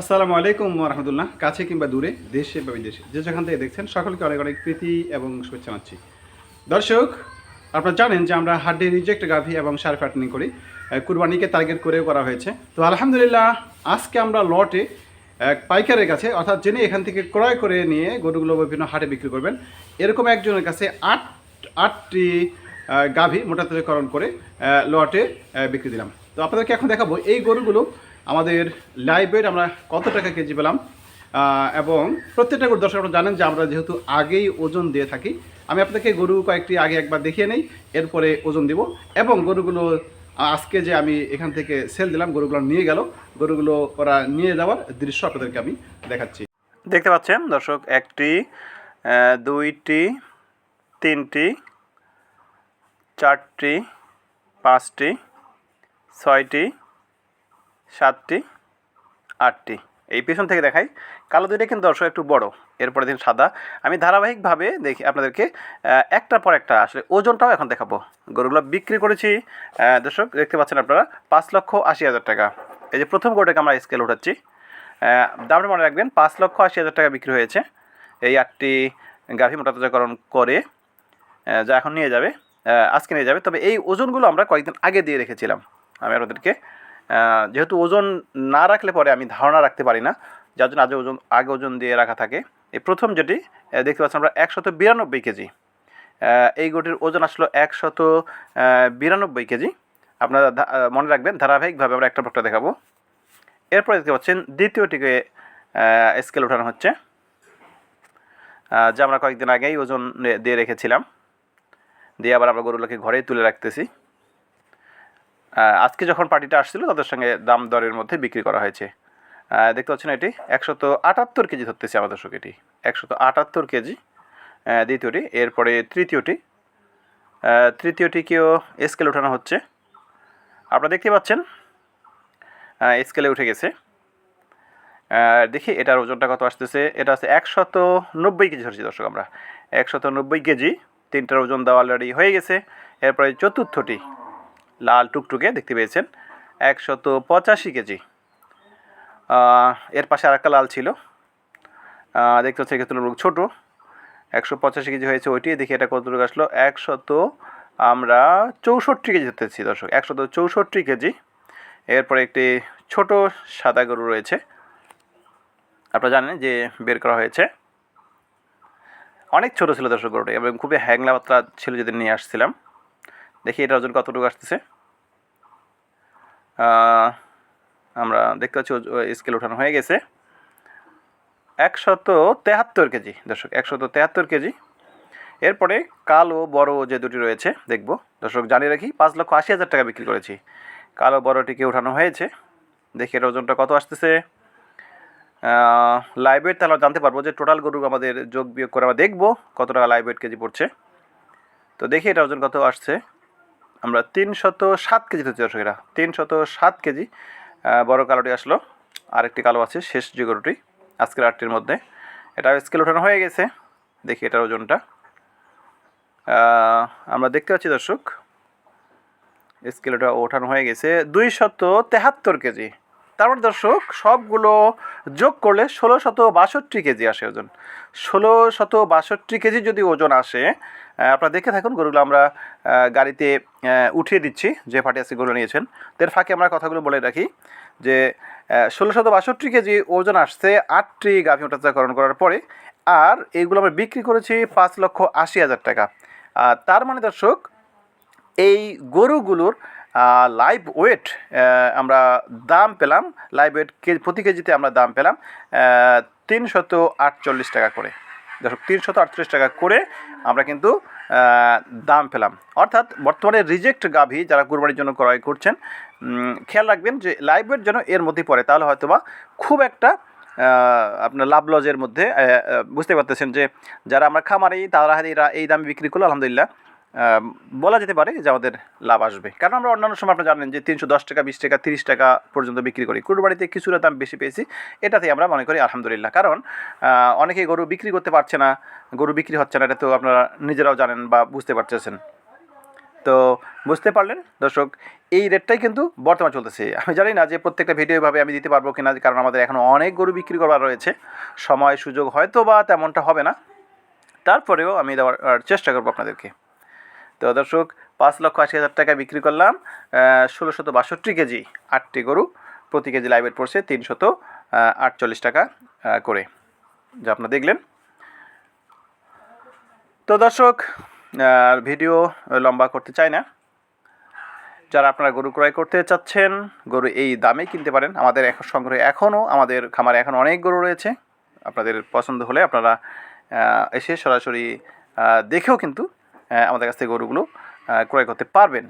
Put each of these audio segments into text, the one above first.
আসসালামু আলাইকুম রহমতুল্লাহ। কাছে কিংবা দূরে, দেশে বা বিদেশে, যে যেখান থেকে দেখছেন, সকলকে অনেক অনেক প্রীতি এবং শুভেচ্ছা জানাচ্ছি। দর্শক, আপনারা জানেন যে আমরা হাড্ডি রিজেক্ট গাভি এবং সার ফ্যাটনিং করি। কুরবানিকে টার্গেট করেও করা হয়েছে। তো আলহামদুলিল্লাহ, আজকে আমরা লটে এক পাইকারের কাছে, অর্থাৎ যিনি এখান থেকে ক্রয় করে নিয়ে গরুগুলো বিভিন্ন হাটে বিক্রি করবেন, এরকম একজনের কাছে আট, আটটি গাভী মোটাতাজাকরণ করে লটে বিক্রি দিলাম। তো আপনাদেরকে এখন দেখাবো, এই গরুগুলো আমাদের লাইভ ওয়েট আমরা কত টাকা কেজি পেলাম? এবং প্রত্যেকটা গরু দর্শক আপনারা জানেন যে আমরা যেহেতু আগেই ওজন দিয়ে থাকি, আমি আপনাদেরকে গরু কয়েকটি আগে একবার দেখিয়ে নেই, এরপরে ওজন দিব। এবং গরুগুলো, আজকে যে আমি এখান থেকে সেল দিলাম, গরুগুলো নিয়ে গেল, গরুগুলো ওরা নিয়ে যাওয়ার দৃশ্য আপনাদেরকে আমি দেখাচ্ছি। দেখতে পাচ্ছেন দর্শক, একটি দুইটি, তিনটি, চারটি, পাঁচটি, ছয়টি সাতটি, আটটি। এই পেছন থেকে দেখাই। কালো দুইটা কিন্তু দর্শক একটু বড় এরপরে দিন সাদা। আমি ধারাবাহিকভাবে দেখি আপনাদেরকে একটার পর একটা আসলে ওজনটাও এখন দেখাবো। গরুগুলো বিক্রি করেছি দর্শক দেখতে পাচ্ছেন আপনারা, পাঁচ লক্ষ আশি হাজার টাকা। এই যে প্রথম গরুটাকে আমরা স্কেল উঠাচ্ছি দামটা মনে রাখবেন, পাঁচ লক্ষ আশি হাজার টাকা বিক্রি হয়েছে। এই আটটি গাভী মোটাতাজাকরণ করে যা এখন নিয়ে যাবে আজকে নিয়ে যাবে। তবে এই ওজনগুলো আমরা কয়েকদিন আগে দিয়ে রেখেছিলাম। আমি আপনাদেরকে যেহেতু ওজন না রাখলে পরে আমি ধারণা রাখতে পারি না, যার জন্য আজ ওজন, আগে ওজন দিয়ে রাখা থাকে। এই প্রথম যেটি দেখতে পাচ্ছি আমরা একশত বিরানব্বই কেজি। এই গোটির ওজন আসলো একশত বিরানব্বই কেজি। আপনারা মনে রাখবেন, ধারাবাহিকভাবে আমরা একটা পটটা দেখাবো। এরপরে দেখতে পাচ্ছেন দ্বিতীয়টিকে স্কেল ওঠানো হচ্ছে। যা আমরা কয়েকদিন আগেই ওজন দিয়ে রেখেছিলাম। দিয়ে আবার আমরা গরুগুলোকে ঘরেই তুলে রাখতেছি। আজকে যখন পার্টিটা আসছিল, তাদের সঙ্গে দাম দরের মধ্যে বিক্রি করা হয়েছে। দেখতে পাচ্ছেন এটি, একশত আটাত্তর কেজি ধরতেছে আমাদের দর্শক এটি। একশত আটাত্তর কেজি দ্বিতীয়টি, এরপরে তৃতীয়টি। তৃতীয়টিকেও স্কেলে ওঠানো হচ্ছে। আপনারা দেখতে পাচ্ছেন স্কেলে উঠে গেছে। দেখি এটার ওজনটা কত আসতেছে। এটা আছে একশত নব্বই কেজি ধরছি দর্শক আমরা। একশত নব্বই কেজি, তিনটার ওজন দেওয়া অলরেডি হয়ে গেছে। এরপরে চতুর্থটি লাল টুকটুকে দেখতে পেয়েছেন। একশত পঁচাশি কেজি। এর পাশে আরেকটা লাল ছিল। দেখতে হচ্ছে একে তুলনামূলক ছোটো। একশো পঁচাশি কেজি হয়েছে ওইটি। দেখি এটা কতটুকু আসলো? একশত, আমরা চৌষট্টি কেজি ধরতেছি দর্শক। একশত চৌষট্টি কেজি। এরপরে একটি ছোট সাদা গরু রয়েছে। আপনারা জানেন যে বের করা হয়েছে। অনেক ছোট ছিল দর্শক গরুটা এবং খুবই হ্যাংলা পাতলা ছিল যেদিন নিয়ে আসছিলাম। দেখি এটা ওজন কতটুকু আসতেছে। আমরা দেখতে পাচ্ছি স্কেল ওঠানো হয়ে গেছে। একশত তেহাত্তর কেজি, দর্শক, একশত তেহাত্তর কেজি। এরপরে কালো, বড় যে দুটি রয়েছে, দেখব। দর্শক, জানিয়ে রাখি, পাঁচ লক্ষ আশি হাজার টাকা বিক্রি করেছি। কালো বড়টিকে উঠানো হয়েছে। দেখি এর ওজনটা কত আসতেছে। লাইভ ওয়েট তাহলে জানতে পারব যে টোটাল গরু আমাদের যোগ বিয়োগ করে আমরা দেখব কত টাকা লাইভ ওয়েট কেজি পড়ছে। তো দেখি এটা ওজন কত আসছে। আমরা তিনশত সাত কেজি দর্শক এরা তিনশত সাত কেজি বড় কালোটি আসলো। আরেকটি কালো আছে, শেষ যে গরুটি, আজকের আটটির মধ্যে। এটা স্কেল ওঠানো হয়ে গেছে, দেখি এটার ওজনটা। আমরা দেখতে পাচ্ছি দর্শক স্কেলটা ওঠানো হয়ে গেছে দুইশত তেহাত্তর কেজি। তারপর দর্শক, সবগুলো যোগ করলে ষোলো শত বাষট্টি কেজি আসে ওজন। ষোলো শত বাষট্টি কেজি যদি ওজন আসে আপনারা দেখে থাকুন, গরুগুলো আমরা গাড়িতে উঠিয়ে দিচ্ছি, যে ফাটে আজকে গরু নিয়েছেন। এর ফাঁকে আমরা কথাগুলো বলে রাখি যে ষোলো শত বাষট্টি কেজি ওজন আসছে আটটি গাভী মোটাচাকরণ করার পরে, আর এইগুলো আমরা বিক্রি করেছি পাঁচ লক্ষ আশি হাজার টাকা। তার মানে দর্শক, এই গরুগুলোর লাইভ ওয়েট আমরা দাম পেলাম লাইভ ওয়েট প্রতি কেজিতে আমরা দাম পেলাম তিনশত আটচল্লিশ টাকা করে। দর্শক, তিনশত আটচল্লিশ টাকা করে আমরা কিন্তু দাম পেলাম। অর্থাৎ বর্তমানে রিজেক্ট গাভী যারা কুরবানির জন্য ক্রয় করছেন খেয়াল রাখবেন যে লাইভ ওয়েট যেন এর মধ্যেই পড়ে, তাহলে হয়তোবা খুব একটা আপনার লাভ লজের মধ্যে বুঝতে পারতেছেন যে যারা আমরা খামারি, তারা এরা এই দামে বিক্রি করল, আলহামদুলিল্লাহ। বলা যেতে পারে যে আমাদের লাভ আসবে। কারণ আমরা অন্যান্য সময় আপনারা জানেন যে তিনশো দশ টাকা বিশ টাকা তিরিশ টাকা পর্যন্ত বিক্রি করি। কুরবানিতে কিছুটা দাম বেশি পেয়েছি। এটাতেই আমরা মনে করি আলহামদুলিল্লাহ। কারণ আহ, অনেকেই গরু বিক্রি করতে পারছে না গরু বিক্রি হচ্ছে না এটা তো আপনারা নিজেরাও জানেন বা বুঝতে পারতেছেন। তো বুঝতে পারলেন দর্শক এই রেটটাই কিন্তু বর্তমান চলতেছে। আমি জানি না যে প্রত্যেকটা ভিডিও এভাবে আমি দিতে পারব কিনা কারণ আমাদের এখন অনেক গরু বিক্রি করার রয়েছে। সময় সুযোগ হয়তো বা তেমনটা হবে না। তারপরেও আমি দেওয়ার চেষ্টা করব আপনাদেরকে। তো দর্শক, পাঁচ লক্ষ আশি হাজার টাকা বিক্রি করলাম ষোলোশত বাষট্টি কেজি আটটি গরু, প্রতি কেজি লাইভের পড়ছে তিনশত আটচল্লিশ টাকা করে। যা আপনারা দেখলেন। তো দর্শক ভিডিও লম্বা করতে চাই না। যারা আপনারা গরু ক্রয় করতে চাচ্ছেন, গরু এই দামে কিনতে পারেন। আমাদের এখন সংগ্রহে এখনও, আমাদের খামারে এখন অনেক গরু রয়েছে। আপনাদের পছন্দ হলে আপনারা এসে সরাসরি দেখেও কিন্তু আমাদের কাছ থেকে গরুগুলো ক্রয় করতে পারবেন।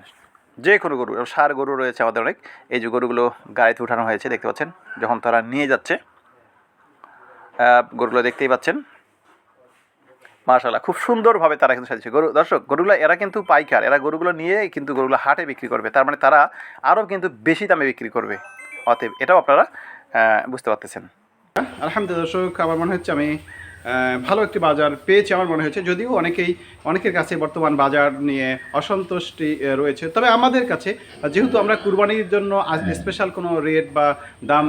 যে কোনো গরু সার গরু রয়েছে আমাদের অনেক। এই যে গরুগুলো গাড়িতে উঠানো হয়েছে, দেখতে পাচ্ছেন, যখন তারা নিয়ে যাচ্ছে গরুগুলো দেখতেই পাচ্ছেন। মার্শাল্লাহ খুব সুন্দরভাবে তারা কিন্তু সাজিয়েছে। গরু, দর্শক, গরুগুলো, এরা কিন্তু পাইকার। এরা গরুগুলো নিয়ে কিন্তু গরুগুলো হাটে বিক্রি করবে। তার মানে তারা আরও কিন্তু বেশি দামে বিক্রি করবে। অতএব এটাও আপনারা বুঝতে পারতেছেন। আলহামদুলিল্লাহ, দর্শক, আমার মনে হচ্ছে আমি ভালো একটি বাজার পেয়েছি আমার মনে হচ্ছে যদিও অনেকেই, অনেকের কাছে বর্তমান বাজার নিয়ে অসন্তুষ্টি রয়েছে। তবে আমাদের কাছে, যেহেতু আমরা কুরবানির জন্য স্পেশাল কোনো রেট বা দাম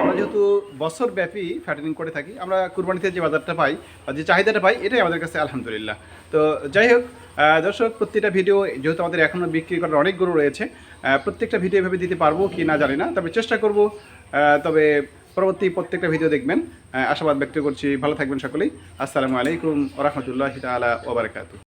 আমরা যেহেতু বছরব্যাপী ফ্যাটেনিং করে থাকি, আমরা কুরবানিতে যে বাজারটা পাই বা যে চাহিদাটা পাই, এটাই আমাদের কাছে আলহামদুলিল্লাহ। তো যাই হোক দর্শক, প্রত্যেকটা ভিডিও যেহেতু আমাদের এখনও বিক্রি করার অনেক গরু রয়েছে প্রত্যেকটা ভিডিও এভাবে দিতে পারব কি না জানি না, তবে চেষ্টা করব তবে পরবর্তী প্রত্যেকটা ভিডিও দেখবেন। আশাবাদ ব্যক্ত করছি। ভালো থাকবেন সকলেই। আসসালামু আলাইকুম রহমতুল্লাহ তালা ওবরাকাতু